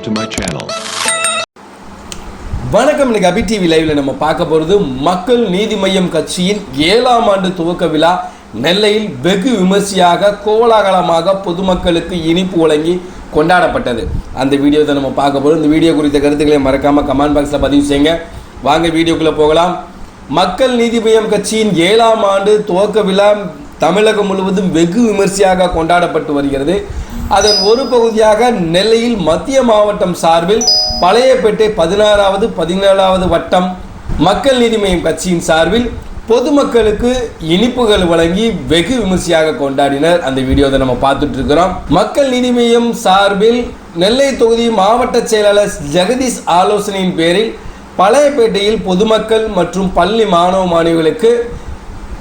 subscribe to my channel. வணக்கம் இன்னைக்கு அபி TV லைவ்ல நம்ம பார்க்க போறது மக்கள் நீதி மய்யம் கட்சியின் ஏழாம் ஆண்டு துவக்க விழா. நெல்லையில் வெகு விமர்சையாக கோலாகலமாக பொதுமக்களுக்கு இனிப்பு வழங்கி கொண்டாடப்பட்டது. அந்த வீடியோ தான் நம்ம பார்க்க போகிறோம் இந்த வீடியோ குறித்த கருத்துக்களை மறக்காம கமெண்ட் பாக்ஸில் பதிவு செய்யுங்க. வாங்க வீடியோக்குள்ளே போகலாம். மக்கள் நீதி மய்யம் கட்சியின் ஏழாம் ஆண்டு துவக்க விழா தமிழகம் முழுவதும் வெகு விமர்சையாக கொண்டாடப்பட்டு வருகிறது. அதன் ஒரு பகுதியாக நெல்லையில் மத்திய மாவட்டம் சார்பில் பழையப்பேட்டை பதினாறாவது பதினேழாவது வட்டம் மக்கள் நீதி மய்யம் கட்சியின் சார்பில் பொதுமக்களுக்கு இனிப்புகள் வழங்கி வெகு விமர்சையாக கொண்டாடினர். அந்த வீடியோவை நம்ம பார்த்துட்டு இருக்கிறோம். மக்கள் நீதி மய்யம் சார்பில் நெல்லை தொகுதி மாவட்ட செயலாளர் ஜெகதீஷ் ஆலோசனையின் பேரில் பழையப்பேட்டையில் பொதுமக்கள் மற்றும் பள்ளி மாணவ மாணவிகளுக்கு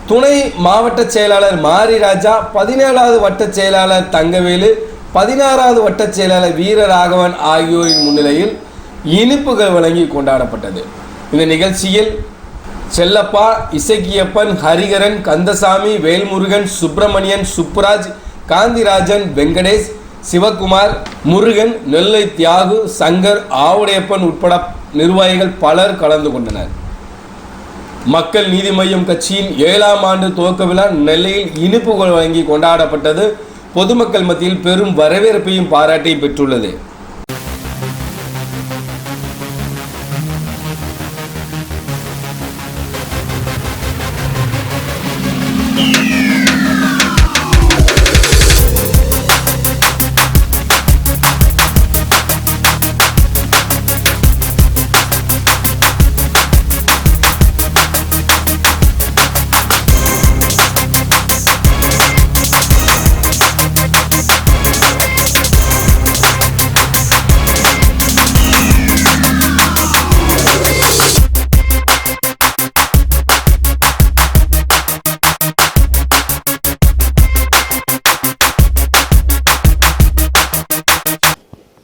துணை மாவட்ட செயலாளர் மாரி ராஜா பதினேழாவது வட்ட செயலாளர் தங்கவேலு பதினாறாவது வட்ட செயலாளர் வீரராகவன் ஆகியோரின் முன்னிலையில் இனிப்புகள் வழங்கி கொண்டாடப்பட்டது. இந்த நிகழ்ச்சியில் செல்லப்பா இசக்கியப்பன் ஹரிகரன் கந்தசாமி வேல்முருகன் சுப்பிரமணியன் சுப்புராஜ் காந்திராஜன் வெங்கடேஷ் சிவகுமார் முருகன் நெல்லை தியாகு சங்கர் ஆவுடையப்பன் உட்பட நிர்வாகிகள் பலர் கலந்து கொண்டனர். மக்கள் நீதி மய்யம் கட்சியின் ஏழாம் ஆண்டு துவக்க விழா நெல்லையில் இனிப்புகள் வழங்கி கொண்டாடப்பட்டது. பொதுமக்கள் மத்தியில் பெரும் வரவேற்பையும் பாராட்டையும் பெற்றுள்ளது.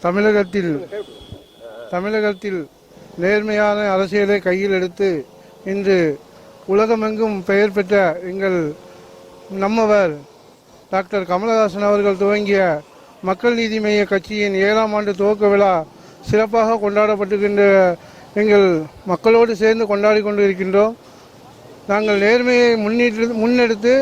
தமிழகத்தில் தமிழகத்தில் நேர்மையான அரசியலை கையில் எடுத்து இன்று உலகமெங்கும் பெயர் பெற்ற எங்கள் நம்மவர் டாக்டர் கமலஹாசன் அவர்கள் துவங்கிய மக்கள் நீதி மைய கட்சியின் ஏழாம் ஆண்டு துவக்க விழா சிறப்பாக கொண்டாடப்பட்டுகின்ற எங்கள் மக்களோடு சேர்ந்து கொண்டாடி கொண்டு இருக்கின்றோம் நாங்கள் நேர்மையை முன்னிட்டு முன்னெடுத்து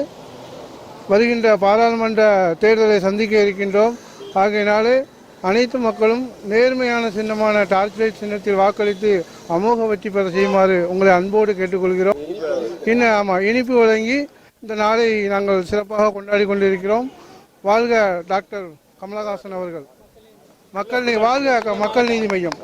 வருகின்ற பாராளுமன்ற தேர்தலை சந்திக்க இருக்கின்றோம். ஆகையினாலே அனைத்து மக்களும் நேர்மையான சின்னமான டார்ச் லைட் சின்னத்தில் வாக்களித்து அமோக வெற்றி பெற செய்யுமாறு உங்களை அன்போடு கேட்டுக்கொள்கிறோம். இன்னும் ஆமாம் இனிப்பு வழங்கி இந்த நாளை நாங்கள் சிறப்பாக கொண்டாடி கொண்டிருக்கிறோம். வாழ்க டாக்டர் கமலஹாசன் அவர்கள். மக்கள் நீ- வாழ்க மக்கள் நீதி மையம்.